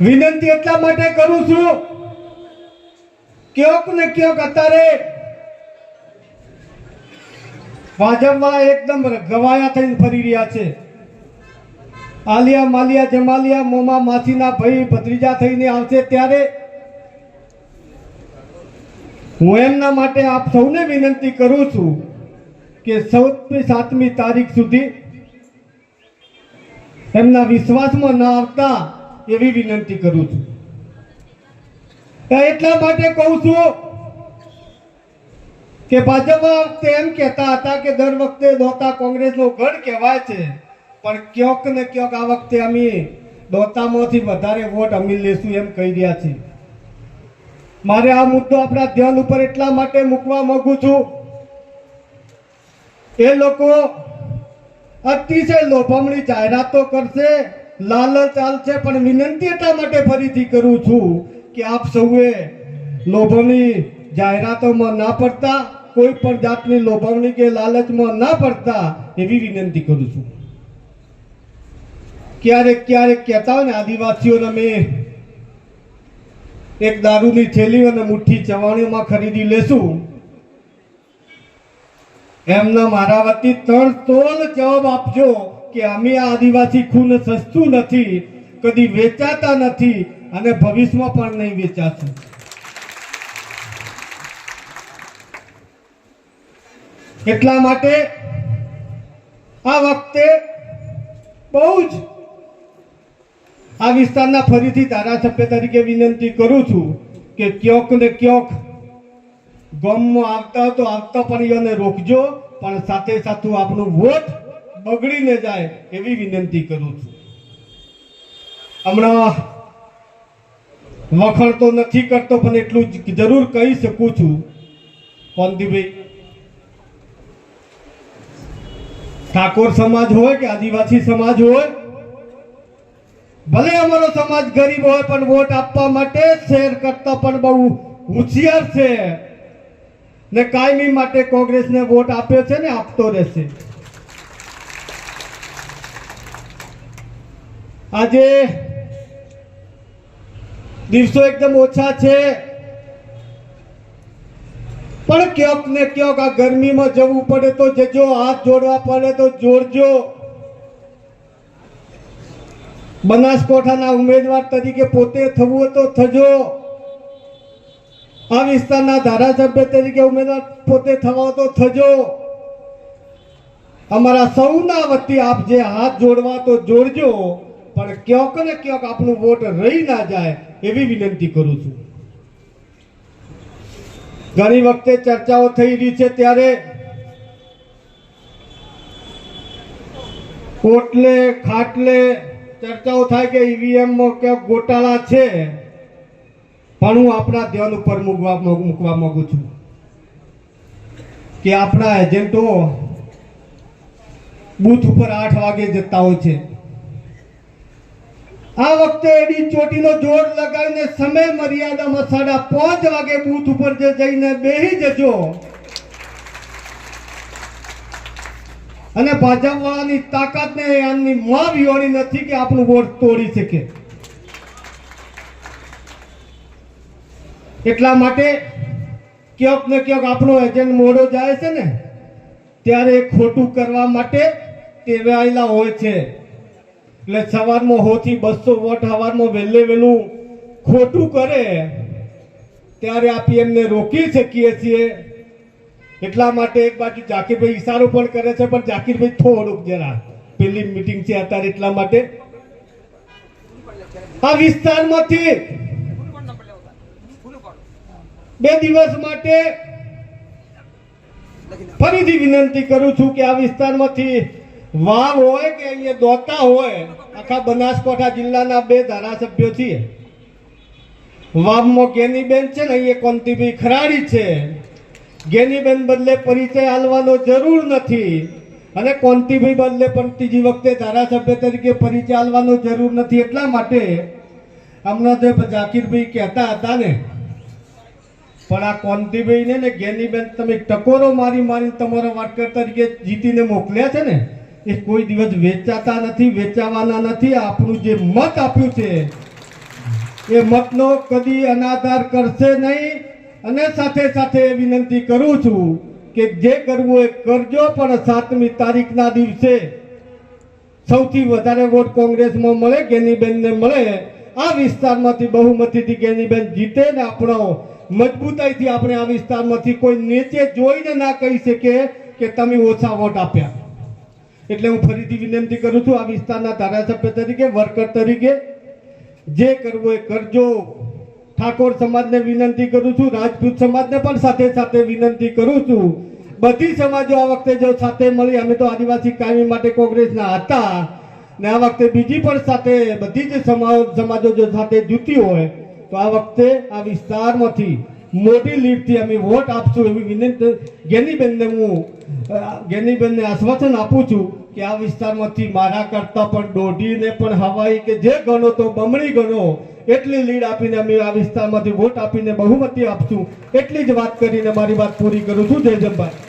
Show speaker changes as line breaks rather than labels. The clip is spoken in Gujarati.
વિનંતી એટલા માટે કરું છું ક્યોક ને ક્યોક અત્યારે ભાજપવાળા એકદમ ગવાયા થઈને ફરી રહ્યા છે. આલિયા માલિયા જમાલિયા મોમા માસીના ભાઈ ભત્રીજા થઈને આવશે ત્યારે હું એમના માટે આપ સૌને વિનંતી કરું છું કે સૌથી સાતમી તારીખ સુધી એમના વિશ્વાસમાં ન આવતા એવી વિનંતી કરું છું. એટલા માટે કહું છું કે ભાજપમાં એમ કહેતા હતા કે દર વખતે દોતા કોંગ્રેસનો ગઢ કહેવાય છે, પણ ક્યાંક ને ક્યાંક આ વખતે અમે દોતામાંથી વધારે વોટ અમે લેશું એમ કહી રહ્યા છીએ. મારે આ મુદ્દો આપણા ધ્યાન ઉપર એટલા માટે મૂકવા માંગુ છું. એ લોકો અતિશય લોભામણી જાહેરાતો પણ વિનંતી કરું છું જાહેરાતોમાં કોઈ પણ જાતની લોભામણી કે લાલચમાં ના પડતા એવી વિનંતી કરું છું. ક્યારેક ક્યારેક કહેતા હોય ને આદિવાસીઓને મેં એક દારૂની થેલી અને મુઠ્ઠી ચવાણીમાં ખરીદી લેશું. એમના મારા વતી ત્રણ તોલ જવાબ આપજો કે અમે આ આદિવાસી ખૂન સસ્તું નથી, કદી વેચાતા નથી અને ભવિષ્યમાં પણ નહીં વેચાશું. એટલા માટે આ વખતે બહુ જ આ વિસ્તારના ફરીથી ધારાસભ્ય તરીકે વિનંતી કરું છું કે ક્યોંક ને ક્યોંક ગામમાં આવતા તો આવતા પણ એને રોકજો, પણ સાથે સાથે આપણું વોટ બગડી ન જાય એવી વિનંતી કરું છું. હમણાં વખણ તો નથી કરતો, પણ એટલું જરૂર કહી શકું છું. કોંતીભાઈ ઠાકોર સમાજ હોય કે આદિવાસી સમાજ હોય, ભલે અમારો સમાજ ગરીબ હોય, પણ વોટ આપવા માટે શેર કરતા પણ બહુ હોશિયાર છે. ને કાયમી માટે કોંગ્રેસને વોટ આપ્યો છે ને, આપતો રહેશે. આજે દિવસો એકદમ ઓછા છે, પણ ક્યાંક ને ક્યાંક આ ગરમીમાં જવું પડે તો જજો, હાથ જોડવા પડે તો જોડજો. બનાસકોઠાના ઉમેદવાર તરીકે પોતે થવું તો થજો. આ વિસ્તારના ધારાસભ્ય તરીકે ઉમેદવાર પોતે થવા તો થજો. અમારા સૌના વતી આપ જે હાથ જોડવા તો જોડજો, પણ ક્યાંક ને ક્યાંક આપણું વોટ રહી ના જાય એવી વિનંતી કરું છું. ઘણી વખતે ચર્ચાઓ થઈ રહી છે ત્યારે કોટલે, ખાટલે ચર્ચાઓ થાય કે ઈવીએમમાં ક્યાંક ગોટાળા છે. પણ હું આપણા ધ્યાન ઉપર મૂકવા મૂકવા માંગુ છું કે આપણા એજન્ટો બૂથ ઉપર આઠ વાગે જતા હોય છે. આ વખતે એડી ચોટીનો જોર લગાવીને સમય મર્યાદામાં સાડા પાંચ વાગે બૂથ ઉપર જે જઈને બેહી જજો. અને ભાજપ વાળાની તાકાત ને એમની માં વિહોણી નથી કે આપણું વોટ તોડી શકે. એટલા માટે ક્યાંક ને ક્યાંક આપણો એજન્ટ મોડો જાય છે ને, ત્યારે ખોટું કરવા માટે ટેવાયેલા હોય છે. એટલે સવારમાં હોથી બસો વોટ સવારમાં વહેલે વહેલું ખોટું કરે, ત્યારે આપી એમને રોકી શકીએ છીએ. એટલા માટે એક બાજુ જાકીરભાઈ ઈશારો પણ કરે છે, પણ જાકીરભાઈ થોડુંક જરા પેલી મિટિંગ છે, અત્યારે એટલા માટે. આ વિસ્તારમાંથી બે દિવસ માટે ફરીથી વિનંતી કરું છું કે આ વિસ્તારમાંથી વાવ હોય કે અહીંયા દોતા હોય, આખા બનાસકાંઠા જિલ્લાના બે ધારાસભ્યો છીએ. વાવમાં ગેનીબેન છે ને, અહીંયા કોંતીભાઈ ખરાડી છે. ગેનીબેન બદલે પરિચય હાલવાનો જરૂર નથી અને કોંતીભાઈ બદલે પણ ત્રીજી વખતે ધારાસભ્ય તરીકે પરિચય હાલવાનો જરૂર નથી એટલા માટે હમણાં જે જાકીરભાઈ કહેતા હતા ને પણ આ કોંતીભાઈને ને ગેનીબેન તમે ટકોરો મારી મારીને તમારા વાટકર તરીકે જીતીને મોકલ્યા છે ને, એ કોઈ દિવસ વેચાતા નથી, વેચાવાના નથી. આપણું જે મત આપ્યું છે, એ મતનો કદી અનાદાર કરશે નહીં. અને સાથે સાથે વિનંતી કરું છું કે જે કરવું એ કરજો, પણ સાતમી તારીખના દિવસે સૌથી વધારે વોટ કોંગ્રેસમાં મળે, ગેનીબેનને મળે. આ વિસ્તારમાંથી બહુમતીથી ગેનીબેન જીતે ને આપણો મજબૂતાઈથી આપણે આ વિસ્તારમાંથી કોઈ નીચે જોઈને ના કહી શકે કે તમે ઓછા વોટ આપ્યા. એટલે હું ફરીથી વિનંતી કરું છું આ વિસ્તારના ધારાસભ્ય તરીકે, વર્કર તરીકે, જે કરવું એ કરજો. ઠાકોર સમાજને વિનંતી કરું છું, રાજપૂત સમાજને પણ સાથે સાથે વિનંતી કરું છું. બધી સમાજો આ વખતે જો સાથે મળી, અમે તો આદિવાસી કાયમી માટે કોંગ્રેસના હતા. ને આ વખતે બીજી પણ સાથે બધી જ સમાજ જો સાથે જૂતી હોય તો આ વખતે આ વિસ્તારમાંથી મોટી લીડથી અમે વોટ આપશું એવી વિનંતી ગેનીબેનને હું ગેનીબેનને આશ્વાસન આપું છું કે આ વિસ્તારમાંથી મારા કરતાં પણ દોઢીને પણ હવાઈ કે જે ગણો તો બમણી ગણો, એટલી લીડ આપીને અમે આ વિસ્તારમાંથી વોટ આપીને બહુમતી આપશું. એટલી જ વાત કરીને મારી વાત પૂરી કરું છું. જય જંબાઈ